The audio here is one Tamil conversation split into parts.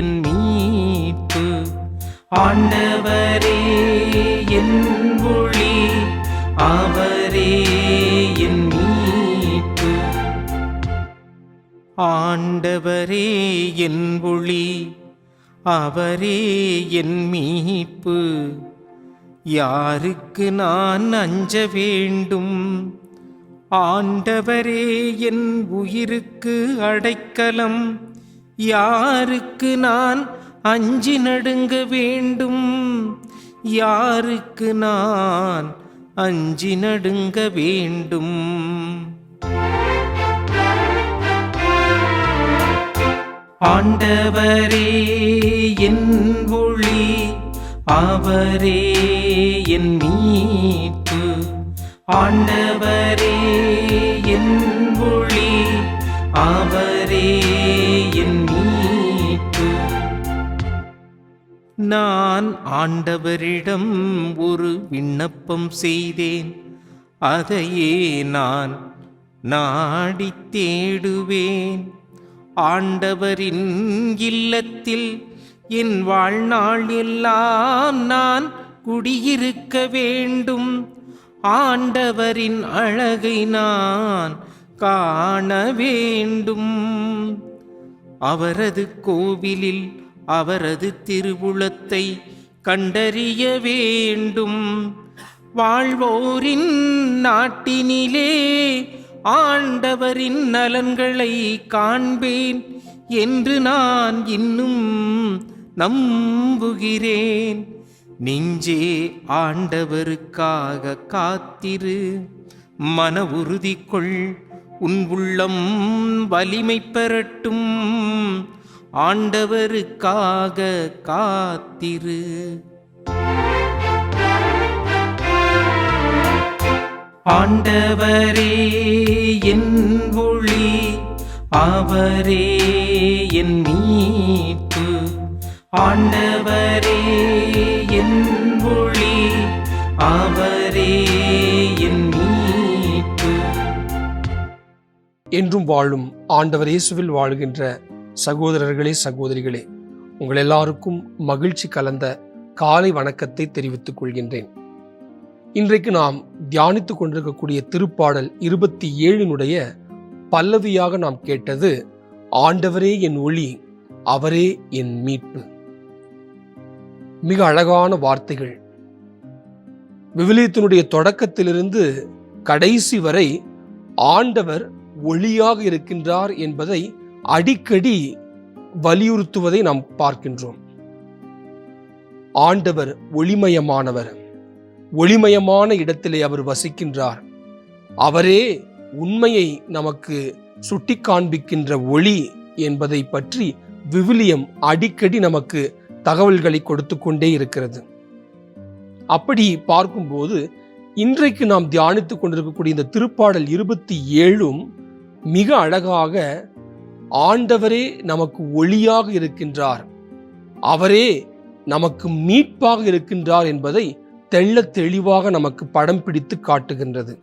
என் மீட்பு ஆண்டவரே என் மொழி. அவரே என் மீட்பு ஆண்டவரே என் ஒளி அவரே என் மீட்பு. யாருக்கு நான் அஞ்ச வேண்டும்? ஆண்டவரே என் உயிருக்கு அடைக்கலம். யாருக்கு நான் அஞ்சி நடுங்க வேண்டும்? யாருக்கு நான் அஞ்சி நடுங்க வேண்டும்? ஆண்டவரே என் ஒளி அவரே என் மீட்பு ஆண்டவரே என் ஒளி அவரே நான் ஆண்டவரிடம் ஒரு விண்ணப்பம் செய்தேன். அதையே நான் நாடி தேடுவேன். ஆண்டவரின் இல்லத்தில் என் வாழ்நாள் எல்லாம் நான் குடியிருக்க வேண்டும். ஆண்டவரின் அழகை நான் காண வேண்டும். அவரது கோவிலில் அவரது திருவுளத்தை கண்டறிய வேண்டும். வாழ்வோரின் நாட்டினிலே ஆண்டவரின் நலன்களை காண்பேன் என்று நான் இன்னும் நம்புகிறேன். நெஞ்சே ஆண்டவருக்காக காத்திரு. மன உறுதி கொள் உன் உள்ளம் வலிமை பெறட்டும். ஆண்டவருக்காக காத்திரு. ஆண்டவரே என் ஒளி அவரே என் மீட்பு. ஆண்டவரே என் ஒளி அவரே என் மீட்பு. என்றும் வாழும் ஆண்டவர் இயேசுவில் வாழ்கின்ற சகோதரர்களே சகோதரிகளே உங்கள் எல்லாருக்கும் மகிழ்ச்சி கலந்த காலை வணக்கத்தை தெரிவித்துக் கொள்கின்றேன். இன்றைக்கு நாம் தியானித்துக் கொண்டிருக்கக்கூடிய திருப்பாடல் இருபத்தி ஏழினுடைய பல்லவியாக நாம் கேட்டது ஆண்டவரே என் ஒளி அவரே என் மீட்பு. மிக அழகான வார்த்தைகள். விவிலியத்தினுடைய தொடக்கத்திலிருந்து கடைசி வரை ஆண்டவர் ஒளியாக இருக்கின்றார் என்பதை அடிக்கடி வலியுறுத்துவதை நாம் பார்க்கின்றோம். ஆண்டவர் ஒளிமயமானவர். ஒளிமயமான இடத்திலே அவர் வசிக்கின்றார். அவரே உண்மையை நமக்கு சுட்டி காண்பிக்கின்ற ஒளி என்பதை பற்றி விவிலியம் அடிக்கடி நமக்கு தகவல்களை கொடுத்து கொண்டே இருக்கிறது. அப்படி பார்க்கும்போது இன்றைக்கு நாம் தியானித்துக் கொண்டிருக்கக்கூடிய இந்த திருப்பாடல் இருபத்தி ஏழும் மிக அழகாக ஆண்டவரே நமக்கு ஒளியாக இருக்கின்றார். அவரே நமக்கு மீட்பாக இருக்கின்றார் என்பதை தெள்ளத் தெளிவாக நமக்கு படம் பிடித்து காட்டுகின்றது.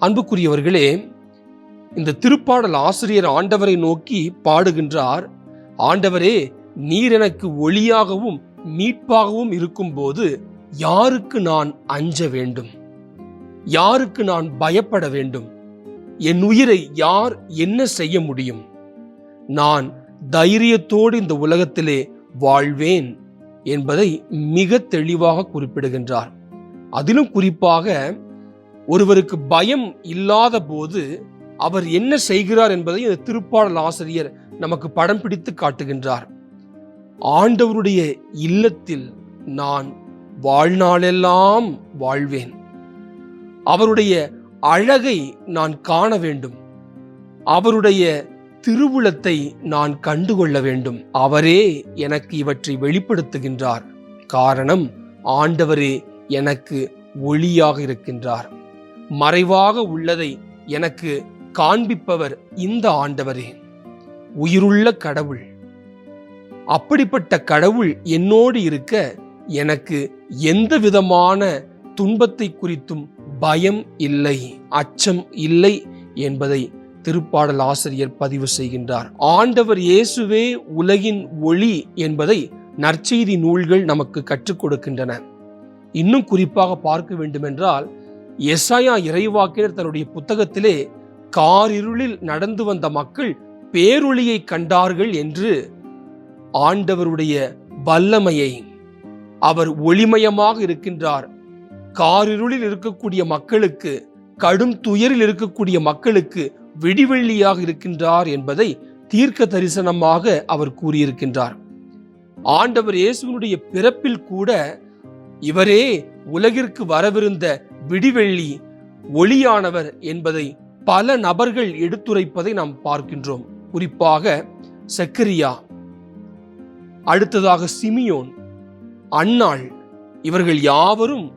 அன்புக்குரியவர்களே இந்த திருப்பாடல் ஆசிரியர் ஆண்டவரை நோக்கி பாடுகின்றார். ஆண்டவரே நீர் எனக்கு ஒளியாகவும் மீட்பாகவும் இருக்கும்போது யாருக்கு நான் அஞ்ச வேண்டும்? யாருக்கு நான் பயப்பட வேண்டும்? என் உயிரை யார் என்ன செய்ய முடியும்? நான் தைரியத்தோடு இந்த உலகத்திலே வாழ்வேன் என்பதை மிக தெளிவாக குறிப்பிடுகின்றார். அதிலும் குறிப்பாக ஒருவருக்கு பயம் இல்லாத போது அவர் என்ன செய்கிறார் என்பதை இந்த திருப்பாடல் ஆசிரியர் நமக்கு படம் பிடித்து காட்டுகின்றார். ஆண்டவருடைய இல்லத்தில் நான் வாழ்நாளெல்லாம் வாழ்வேன். அவருடைய அழகை நான் காண வேண்டும். அவருடைய திருவுளத்தை நான் கண்டுகொள்ள வேண்டும். அவரே எனக்கு இவற்றை வெளிப்படுத்துகின்றார். காரணம் ஆண்டவரே எனக்கு ஒளியாக இருக்கின்றார். மறைவாக உள்ளதை எனக்கு காண்பிப்பவர் இந்த ஆண்டவரே. உயிருள்ள கடவுள். அப்படிப்பட்ட கடவுள் என்னோடு இருக்க எனக்கு எந்த விதமான துன்பத்தை குறித்தும் பயம் இல்லை அச்சம் இல்லை என்பதை திருப்பாடல் ஆசிரியர் பதிவு செய்கின்றார். ஆண்டவர் இயேசுவே உலகின் ஒளி என்பதை நற்செய்தி நூல்கள் நமக்கு கற்றுக் கொடுக்கின்றன. இன்னும் குறிப்பாக பார்க்க வேண்டுமென்றால் எஸ்ஐயா இறைவாக்கினர் தன்னுடைய புத்தகத்திலே காரிருளில் நடந்து வந்த மக்கள் பேரொளியை கண்டார்கள் என்று ஆண்டவருடைய வல்லமையை. அவர் ஒளிமயமாக இருக்கின்றார். காரிருளில் இருக்கக்கூடிய மக்களுக்கு கடும் துயரில் இருக்கக்கூடிய மக்களுக்கு விடிவெள்ளியாக இருக்கின்றார் என்பதை தீர்க்க தரிசனமாக அவர் கூறியிருக்கின்றார். ஆண்டவர் இயேசுவனுடைய பிறப்பில் கூட இவரே உலகிற்கு வரவிருந்த விடிவெள்ளி ஒளியானவர் என்பதை பல நபர்கள் எடுத்துரைப்பதை நாம் பார்க்கின்றோம். குறிப்பாக சக்கரியா அடுத்ததாக சிமியோன் அன்னாள் இவர்கள் யாவரும்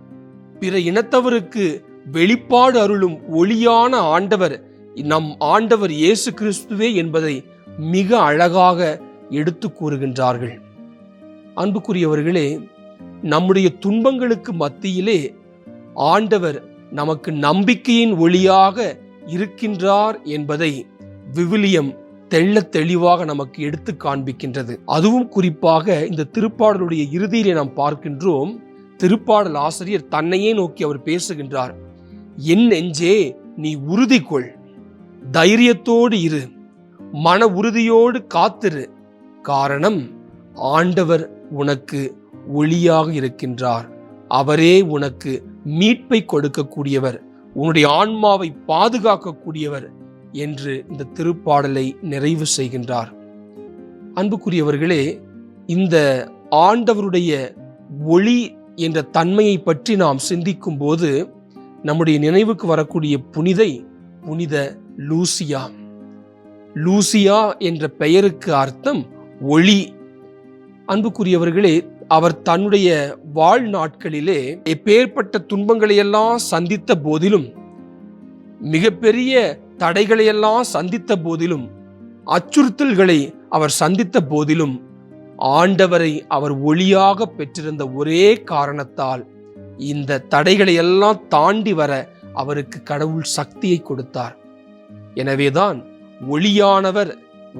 பிற இனத்தவருக்கு வெளிப்பாடு அருளும் ஒளியான ஆண்டவர் நம் ஆண்டவர் இயேசு கிறிஸ்துவே என்பதை மிக அழகாக எடுத்து கூறுகின்றார்கள். அன்புக்குரியவர்களே நம்முடைய துன்பங்களுக்கு மத்தியிலே ஆண்டவர் நமக்கு நம்பிக்கையின் ஒளியாக இருக்கின்றார் என்பதை விவிலியம் தெள்ள தெளிவாக நமக்கு எடுத்து காண்பிக்கின்றது. அதுவும் குறிப்பாக இந்த திருப்பாடலுடைய இறுதியிலே நாம் பார்க்கின்றோம் திருப்பாடல் ஆசிரியர் தன்னையே நோக்கி அவர் பேசுகின்றார் என் நெஞ்சே நீ உறுதி கொள் தைரியத்தோடு இரு. மன உறுதியோடு காத்திரு. காரணம் ஆண்டவர் உனக்கு ஒளியாக இருக்கின்றார். அவரே உனக்கு மீட்பை கொடுக்கக்கூடியவர். உன்னுடைய ஆன்மாவை பாதுகாக்கக்கூடியவர் என்று இந்த திருப்பாடலை நிறைவு செய்கின்றார். அன்புக்குரியவர்களே இந்த ஆண்டவருடைய ஒளி என்ற தன்மையை பற்றி நாம் சிந்திக்கும் போது நம்முடைய நினைவுக்கு வரக்கூடிய புனிதை புனித லூசியா. லூசியா என்ற பெயருக்கு அர்த்தம் ஒளி. அன்புக்குரியவர்களே அவர் தன்னுடைய வாழ்நாட்களிலே எப்பேற்பட்ட துன்பங்களை எல்லாம் சந்தித்த போதிலும் மிகப்பெரிய தடைகளையெல்லாம் சந்தித்த போதிலும் அச்சுறுத்தல்களை அவர் சந்தித்த போதிலும் ஆண்டவரை அவர் ஒளியாக பெற்றிருந்த ஒரே காரணத்தால் இந்த தடைகளை எல்லாம் தாண்டி வர அவருக்கு கடவுள் சக்தியை கொடுத்தார். எனவேதான் ஒளியானவர்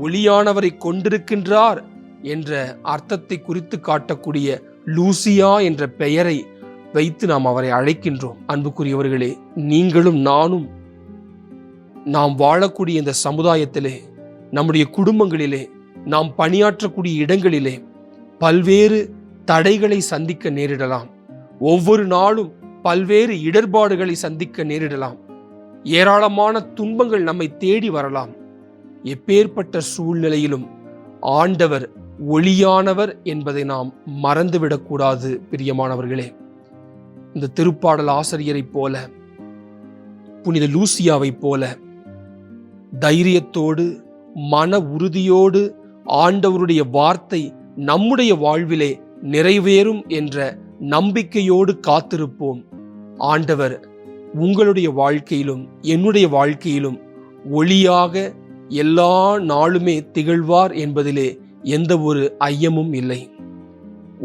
ஒளியானவரை கொண்டிருக்கின்றார் என்ற அர்த்தத்தை குறித்து காட்டக்கூடிய லூசியா என்ற பெயரை வைத்து நாம் அவரை அழைக்கின்றோம். அன்புக்குரியவர்களே நீங்களும் நானும் நாம் வாழக்கூடிய இந்த சமுதாயத்திலே நம்முடைய குடும்பங்களிலே நாம் பணியாற்றக்கூடிய இடங்களிலே பல்வேறு தடைகளை சந்திக்க நேரிடலாம். ஒவ்வொரு நாளும் பல்வேறு இடர்பாடுகளை சந்திக்க நேரிடலாம். ஏராளமான துன்பங்கள் நம்மை தேடி வரலாம். எப்பேற்பட்ட சூழ்நிலையிலும் ஆண்டவர் ஒளியானவர் என்பதை நாம் மறந்துவிடக்கூடாது பிரியமானவர்களே. இந்த திருப்பாடல் ஆசிரியரைப் போல புனித லூசியாவைப் போல தைரியத்தோடு மன உறுதியோடு ஆண்டவருடைய வார்த்தை நம்முடைய வாழ்விலே நிறைவேறும் என்ற நம்பிக்கையோடு காத்திருப்போம். ஆண்டவர் உங்களுடைய வாழ்க்கையிலும் என்னுடைய வாழ்க்கையிலும் ஒளியாக எல்லா நாளுமே திகழ்வார் என்பதிலே எந்த ஒரு ஐயமும் இல்லை.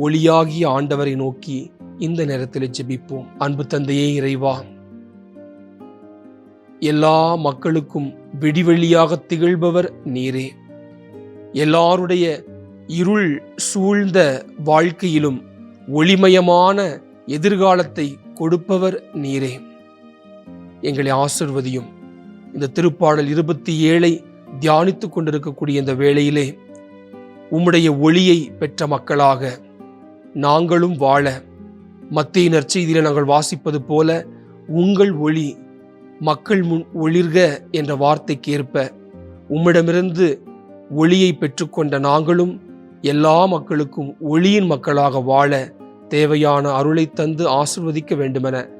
ஒளியாகிய ஆண்டவரை நோக்கி இந்த நேரத்தில் ஜெபிப்போம். அன்பு தந்தையே இறைவா எல்லா மக்களுக்கும் விடிவெளியாக திகழ்பவர் நீரே. எல்லாருடைய இருள் சூழ்ந்த வாழ்க்கையிலும் ஒளிமயமான எதிர்காலத்தை கொடுப்பவர் நீரே. எங்களை ஆசிர்வதியும். இந்த திருப்பாடல் இருபத்தி ஏழை தியானித்துக் கொண்டிருக்கக்கூடிய இந்த வேளையிலே உம்முடைய ஒளியை பெற்ற மக்களாக நாங்களும் வாழ மத்திய நற்செய்தியில் நாங்கள் வாசிப்பது போல உங்கள் ஒளி மக்கள் முன் ஒளிர்க என்ற வார்த்தைக்கு ஏற்ப உம்மிடமிருந்து ஒளியை பெற்றுக்கொண்ட நாங்களும் எல்லா மக்களுக்கும் ஒளியின் மக்களாக வாழ தேவையான அருளை தந்து ஆசிர்வதிக்க வேண்டுமென